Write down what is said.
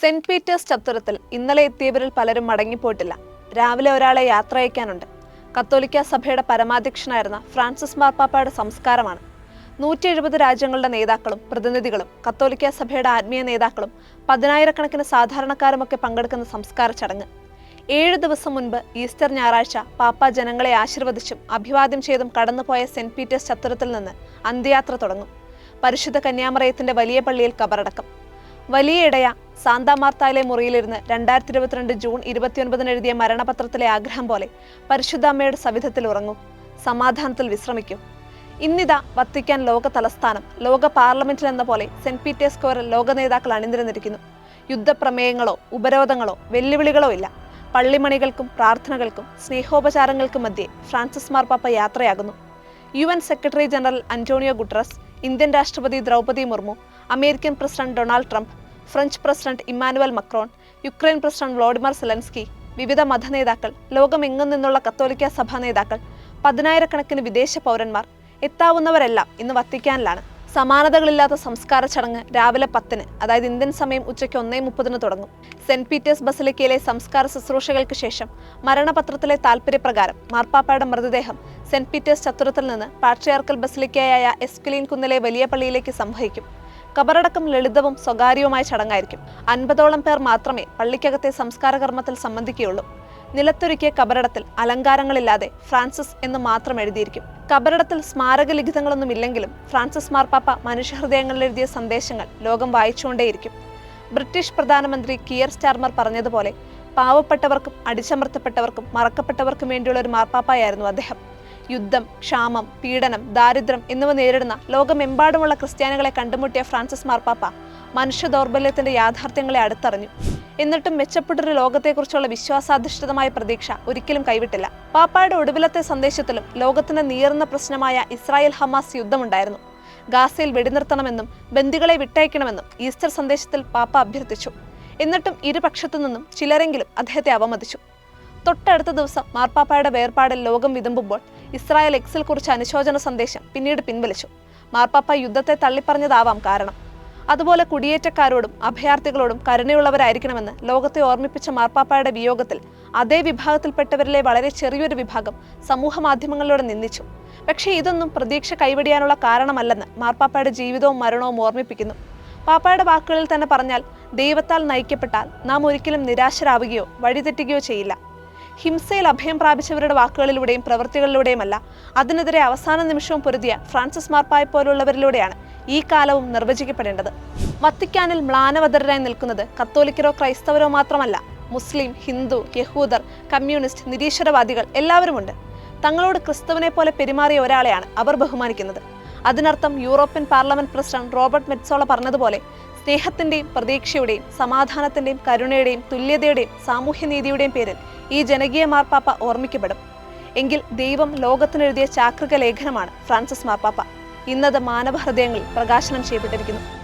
Saint Peter's ചത്തുരത്തിൽ ഇന്നലെ എത്തിയവരിൽ പലരും മടങ്ങിപ്പോയിട്ടില്ല. രാവിലെ ഒരാളെ യാത്രയക്കാനുണ്ട് കത്തോലിക്ക സഭയുടെ പരമാധ്യക്ഷനായിരുന്ന ഫ്രാൻസിസ് മാർപ്പാപ്പയുടെ സംസ്കാരമാണ്. നൂറ്റി എഴുപത് രാജ്യങ്ങളുടെ നേതാക്കളും പ്രതിനിധികളും കത്തോലിക്ക സഭയുടെ ആത്മീയ നേതാക്കളും പതിനായിരക്കണക്കിന് സാധാരണക്കാരുമൊക്കെ പങ്കെടുക്കുന്ന സംസ്കാര ചടങ്ങ്. ഏഴ് ദിവസം മുൻപ് ഈസ്റ്റർ ഞായറാഴ്ച പാപ്പ ജനങ്ങളെ ആശീർവദിച്ചും അഭിവാദ്യം ചെയ്തും കടന്നുപോയ സെന്റ് പീറ്റേഴ്സ് ചത്തുരത്തിൽ നിന്ന് അന്ത്യയാത്ര തുടങ്ങും. പരിശുദ്ധ കന്യാമറയത്തിന്റെ വലിയ പള്ളിയിൽ കബറടക്കം. വലിയ ഇടയ സാന്താമാർത്തായിലെ മുറിയിലിരുന്ന് രണ്ടായിരത്തി ഇരുപത്തിരണ്ട് ജൂൺ ഇരുപത്തിയൊൻപതിന് എഴുതിയ മരണപത്രത്തിലെ ആഗ്രഹം പോലെ പരിശുദ്ധ അമ്മയുടെ സവിധത്തിൽ ഉറങ്ങൂ. സമാധാനത്തിൽ വിശ്രമിക്കും. ഇന്നിതാ വത്തിക്കാൻ ലോക തലസ്ഥാനം ലോക പാർലമെന്റിൽ എന്ന പോലെ സെന്റ് പീറ്റേഴ്സ് സ്ക്വയറിൽ ലോക നേതാക്കൾ അണിനിരന്നിരിക്കുന്നു. യുദ്ധപ്രമേയങ്ങളോ ഉപരോധങ്ങളോ വെല്ലുവിളികളോ ഇല്ല. പള്ളിമണികൾക്കും പ്രാർത്ഥനകൾക്കും സ്നേഹോപചാരങ്ങൾക്കും മധ്യേ ഫ്രാൻസിസ് മാർപ്പാപ്പ യാത്രയാകുന്നു. U N secretary general Antonio Guterres Indian രാഷ്ട്രപതി Draupadi Murmu American president Donald Trump French president Emmanuel Macron Ukraine president Volodymyr Zelensky വിവിധ മതനേതാക്കൾ ലോകമെങ്ങും നിന്നുള്ള കത്തോലിക്ക സഭാ നേതാക്കൾ പതിനായിരക്കണക്കിന് വിദേശ പൗരന്മാർ എത്താവുന്നവരെല്ലാം ഇന്ന് വത്തിക്കാനിലാണ്. സമാനതകളില്ലാത്ത സംസ്കാര ചടങ്ങ് രാവിലെ പത്തിന് അതായത് ഇന്ത്യൻ സമയം ഉച്ചയ്ക്ക് ഒന്നേ മുപ്പതിന് തുടങ്ങും. സെന്റ് പീറ്റേഴ്സ് ബസലിക്കയിലെ സംസ്കാര ശുശ്രൂഷകൾക്ക് ശേഷം മരണപത്രത്തിലെ താൽപര്യപ്രകാരം മാർപ്പാപ്പയുടെ മൃതദേഹം സെന്റ് പീറ്റേഴ്സ് ചത്തുരത്തിൽ നിന്ന് പാട്രിയാർക്കൽ ബസലിക്കയായ എസ്കിലീൻ കുന്നിലെ വലിയ പള്ളിയിലേക്ക് സംവഹിക്കും കബറടക്കം ലളിതവും സ്വകാര്യവുമായ ചടങ്ങായിരിക്കും. അൻപതോളം പേർ മാത്രമേ പള്ളിക്കകത്തെ സംസ്കാര കർമ്മത്തിൽ സംബന്ധിക്കുകയുള്ളൂ. നിലത്തൊരുക്കിയ കബറടത്തിൽ അലങ്കാരങ്ങളില്ലാതെ ഫ്രാൻസിസ് എന്ന് മാത്രം എഴുതിയിരിക്കും. കബറടത്തിൽ സ്മാരക ലിഖിതങ്ങളൊന്നും ഇല്ലെങ്കിലും ഫ്രാൻസിസ് മാർപ്പാപ്പ മനുഷ്യഹൃദയങ്ങളിൽ എഴുതിയ സന്ദേശങ്ങൾ ലോകം വായിച്ചുകൊണ്ടേയിരിക്കും. ബ്രിട്ടീഷ് പ്രധാനമന്ത്രി കിയർ സ്റ്റാർമർ പറഞ്ഞതുപോലെ പാവപ്പെട്ടവർക്കും അടിച്ചമർത്തപ്പെട്ടവർക്കും മറക്കപ്പെട്ടവർക്കും വേണ്ടിയുള്ള ഒരു മാർപ്പാപ്പായിരുന്നു അദ്ദേഹം. യുദ്ധം ക്ഷാമം പീഡനം ദാരിദ്ര്യം എന്നിവ നേരിടുന്ന ലോകമെമ്പാടുമുള്ള ക്രിസ്ത്യാനികളെ കണ്ടുമുട്ടിയ ഫ്രാൻസിസ് മാർപ്പാപ്പ മനുഷ്യ ദൗർബല്യത്തിന്റെ യാഥാർത്ഥ്യങ്ങളെ അടുത്തറിഞ്ഞു. എന്നിട്ടും മെച്ചപ്പെട്ടൊരു ലോകത്തെക്കുറിച്ചുള്ള വിശ്വാസാധിഷ്ഠിതമായ പ്രതീക്ഷ ഒരിക്കലും കൈവിട്ടില്ല. പാപ്പായുടെ ഒടുവിലത്തെ സന്ദേശത്തിലും ലോകത്തിന് നീറുന്ന പ്രശ്നമായ ഇസ്രായേൽ ഹമാസ് യുദ്ധമുണ്ടായിരുന്നു. ഗാസയിൽ വെടിനിർത്തണമെന്നും ബന്ദികളെ വിട്ടയക്കണമെന്നും ഈസ്റ്റർ സന്ദേശത്തിൽ പാപ്പ അഭ്യർത്ഥിച്ചു. എന്നിട്ടും ഇരുപക്ഷത്തു നിന്നും ചിലരെങ്കിലും അദ്ദേഹത്തെ അവമതിച്ചു. തൊട്ടടുത്ത ദിവസം മാർപ്പാപ്പയുടെ വേർപാടിൽ ലോകം വിതുമ്പുമ്പോൾ ഇസ്രായേൽ എക്സിൽ കുറിച്ച അനുശോചന സന്ദേശം പിന്നീട് പിൻവലിച്ചു. മാർപ്പാപ്പ യുദ്ധത്തെ തള്ളിപ്പറഞ്ഞതാവാം കാരണം. അതുപോലെ കുടിയേറ്റക്കാരോടും അഭയാർത്ഥികളോടും കരുണയുള്ളവരായിരിക്കണമെന്ന് ലോകത്തെ ഓർമ്മിപ്പിച്ച മാർപ്പാപ്പയുടെ വിയോഗത്തിൽ അതേ വിഭാഗത്തിൽപ്പെട്ടവരിലെ വളരെ ചെറിയൊരു വിഭാഗം സമൂഹ മാധ്യമങ്ങളിലൂടെ നിന്ദിച്ചു. പക്ഷേ ഇതൊന്നും പ്രതീക്ഷ കൈവടിയാനുള്ള കാരണമല്ലെന്ന് മാർപ്പാപ്പയുടെ ജീവിതവും മരണവും ഓർമ്മിപ്പിക്കുന്നു. പാപ്പായുടെ വാക്കുകളിൽ തന്നെ പറഞ്ഞാൽ ദൈവത്താൽ നയിക്കപ്പെട്ടാൽ നാം ഒരിക്കലും നിരാശരാവുകയോ വഴിതെറ്റുകയോ ചെയ്യില്ല. ഹിംസയിൽ അഭയം പ്രാപിച്ചവരുടെ വാക്കുകളിലൂടെയും പ്രവൃത്തികളിലൂടെയുമല്ല. അതിനെതിരെ അവസാന നിമിഷവും പൊരുതിയ ഫ്രാൻസിസ് മാർപ്പായ പോലുള്ളവരിലൂടെയാണ് ഈ കാലവും നിർവചിക്കപ്പെടേണ്ടത്. വത്തിക്കാനിൽ മ്ലാനവതരായി നിൽക്കുന്നത് കത്തോലിക്കരോ ക്രൈസ്തവരോ മാത്രമല്ല. മുസ്ലിം ഹിന്ദു യഹൂദർ കമ്മ്യൂണിസ്റ്റ് നിരീശ്വരവാദികൾ എല്ലാവരുമുണ്ട്. തങ്ങളോട് ക്രിസ്തുവിനെ പോലെ പെരുമാറിയ ഒരാളെയാണ് അവർ ബഹുമാനിക്കുന്നത്. അതിനർത്ഥം European parliament president Roberta Metsola പറഞ്ഞതുപോലെ സ്നേഹത്തിന്റെയും പ്രതീക്ഷയുടെയും സമാധാനത്തിന്റെയും കരുണയുടെയും തുല്യതയുടെയും സാമൂഹ്യനീതിയുടെയും പേരിൽ ഈ ജനകീയ മാർപ്പാപ്പ ഓർമ്മിക്കപ്പെടും. എങ്കിൽ ദൈവം ലോകത്തിനെഴുതിയ ചാക്രിക ലേഖനമാണ് ഫ്രാൻസിസ് മാർപ്പാപ്പ. ഇന്നത് മാനവഹൃദയങ്ങളിൽ പ്രകാശനം ചെയ്യപ്പെട്ടിരിക്കുന്നു.